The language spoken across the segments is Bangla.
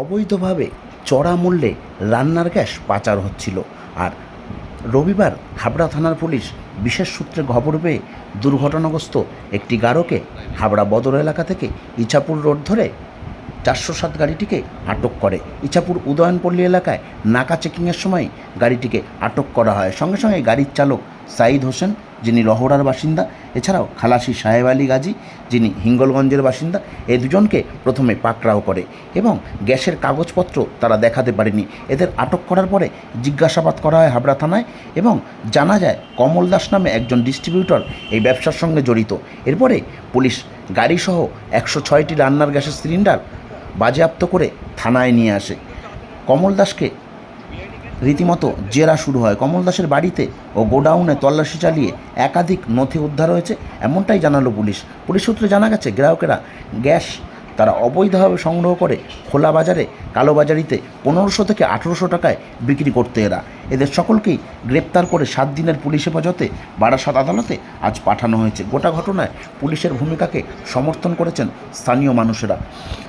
অবৈধভাবে চড়া মূল্যে রান্নার গ্যাস পাচার হচ্ছিল আর রবিবার হাবড়া থানার পুলিশ বিশেষ সূত্রে খবর পেয়ে দুর্ঘটনাগ্রস্ত একটি গারকে হাবড়া বদর এলাকা থেকে ইছাপুর রোড ধরে চারশো সাত গাড়িটিকে আটক করে। ইছাপুর উদয়নপল্লী এলাকায় নাকা চেকিংয়ের সময় গাড়িটিকে আটক করা হয়। সঙ্গে সঙ্গে গাড়ির চালক সাইদ হোসেন যিনি লহড়ার বাসিন্দা, এছাড়াও খালাসি সাহেব আলী গাজী, যিনি হিঙ্গলগঞ্জের বাসিন্দা এই দুজনকে প্রথমে পাকড়াও করে এবং গ্যাসের কাগজপত্র তারা দেখাতে পারেনি। এদের আটক করার পরে জিজ্ঞাসাবাদ করা হয় হাবড়া থানায় এবং জানা যায় কমল দাস নামে একজন ডিস্ট্রিবিউটর এই ব্যবসার সঙ্গে জড়িত। এরপরে পুলিশ গাড়িসহ একশো ছয়টি রান্নার গ্যাসের সিলিন্ডার বাজেয়াপ্ত করে থানায় নিয়ে আসে। কমল দাসকে রীতিমতো জেরা শুরু হয়। কমল দাসের বাড়িতে ও গোডাউনে তল্লাশি চালিয়ে একাধিক নথি উদ্ধার হয়েছে, এমনটাই জানালো পুলিশ। পুলিশ সূত্রে জানা গেছে, গ্রাহকেরা গ্যাস তারা অবৈধভাবে সংগ্রহ করে খোলা বাজারে কালোবাজারিতে পনেরোশো থেকে আঠেরোশো টাকায় বিক্রি করতে এরা। এদের সকলকেই গ্রেপ্তার করে সাত দিনের পুলিশ হেফাজতে বারাসাত আদালতে আজ পাঠানো হয়েছে। গোটা ঘটনায় পুলিশের ভূমিকাকে সমর্থন করেছেন স্থানীয় মানুষেরা।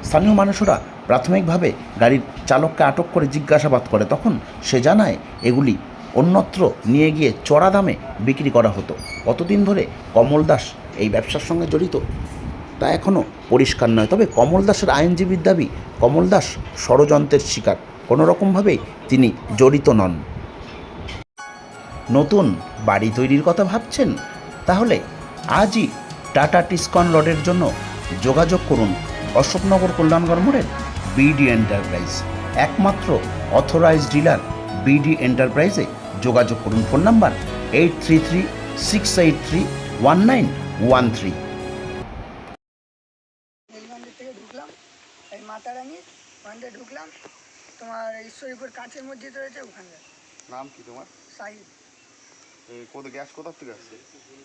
স্থানীয় মানুষেরা প্রাথমিকভাবে গাড়ির চালককে আটক করে জিজ্ঞাসাবাদ করে। তখন সে জানায়, এগুলি অন্যত্র নিয়ে গিয়ে চড়া দামে বিক্রি করা হতো। কতদিন ধরে কমল দাস এই ব্যবসার সঙ্গে জড়িত? তা এখনও পরিষ্কার নয়। তবে কমল দাসের আইনজীবীর দাবি, কমল দাস ষড়যন্ত্রের শিকার। কোনো রকমভাবেই তিনি জড়িত নন। নতুন বাড়ি তৈরির কথা ভাবছেন? তাহলে আজই টাটা টিসকন রডের জন্য যোগাযোগ করুন অশোকনগর কল্যাণগড় মোড়ের বিডি এন্টারপ্রাইজ। একমাত্র অথরাইজড ডিলার বিডি এন্টারপ্রাইজে যোগাযোগ করুন। Phone number eight three three six eight three one nine one three. এই মাতারানি ওখান ঢুকলাম। তোমার ঈশ্বরীপুর কাছের মসজিদ রয়েছে ওখানে নাম কি তোমার? সাহিদ এই কোথা গ্যাস কোথা থেকে আসছে?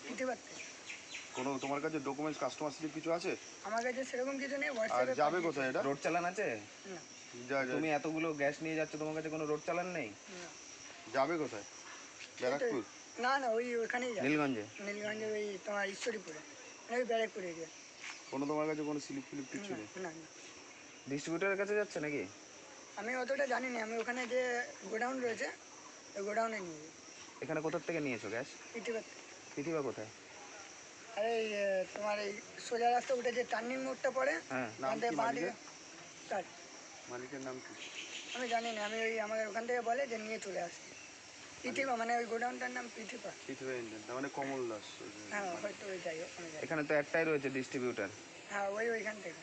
দিতে পারতে। কোনো তোমার কাছে ডকুমেন্টস কাস্টমার স্লিপ কিছু আছে? আমার কাছে সেরকম কিছু নেই আর হোয়াটসঅ্যাপে যাবে কোথায় এটা? রোড চালান আছে? না। যা- যা- তুমি এতগুলো গ্যাস নিয়ে যাচ্ছ তোমার কাছে কোনো রোড চালান নেই? না। যাবে কোথায়? ব্যারাকপুর? না না ওই ওখানেই যায় নীলগঞ্জে? নীলগঞ্জের ওই তোমার ঈশ্বরীপুরে। মানে ওই ব্যারাকপুর এরিয়া কোনো তোমার কাছে কোনো স্লিপ ফিলিপ কিছু নেই? না না। ডিস্ট্রিবিউটরের কাছে যাচ্ছে নাকি? আমি অতটা জানি না আমি ওখানে যে গোডাউন রয়েছে ওই গোডাউনে নিয়ে যাই। এখানে কোথার থেকে নিয়েছো গ্যাস? পারতে পৃথিবী কোথায়? আরে এই, তোমার এই সোজা রাস্তা উঠে যে টার্নিং মোড়টা পড়ে হ্যাঁ নাম থেকে কি বাঁ মালিকের? দিকে। কাট। মালিকের নাম কি? আমি জানি না আমি ওই আমাদের ওখান থেকে বলে যে নিয়ে চলে আসছি পিঠিপা মানে ওই গোডাউনটার নাম পিঠিপা পৃথিবী ইঞ্জিন তার মানে কমল দাস। হ্যাঁ হয়তো ওই যাই। হোক আমি জানি এখানে তো একটাই রয়েছে ডিস্ট্রিবিউটর হ্যাঁ ওই ওইখান থেকে।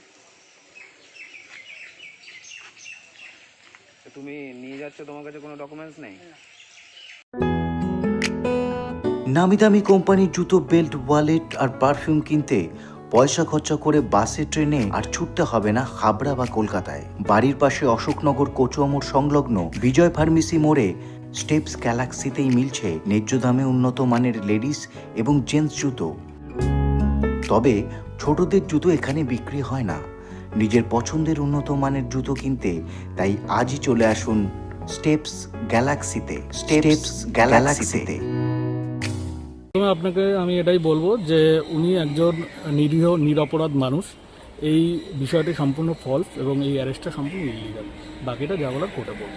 তুমি নিয়ে যাচ্ছ, তোমার কাছে কোনো ডকুমেন্টস নেই? নামি দামি কোম্পানির জুতো বেল্ট ওয়ালেট আর পারফিউম কিনতে পয়সা খরচা করে বাসে, ট্রেনে আর ছুটতে হবে না হাবড়া বা কলকাতায়। বাড়ির পাশে অশোকনগর কচুয়া মোড় সংলগ্ন বিজয় ফার্মেসি মোড়ে স্টেপস গ্যালাক্সিতেই মিলছে ন্যায্য দামে উন্নত মানের লেডিস এবং জেন্টস জুতো। তবে ছোটদের জুতো এখানে বিক্রি হয় না। নিজের পছন্দের উন্নত মানের জুতো কিনতে তাই আজই চলে আসুন স্টেপস গ্যালাক্সিতে স্টেপস গ্যালাক্সিতে। প্রথমে আপনাকে আমি এটাই বলব যে উনি একজন নিরীহ নিরপরাধ মানুষ। এই বিষয়টি সম্পূর্ণ ফলস এবং এই অ্যারেস্টটা সম্পূর্ণ ইলিগাল বাকিটা যা বলার কোর্টে বলব।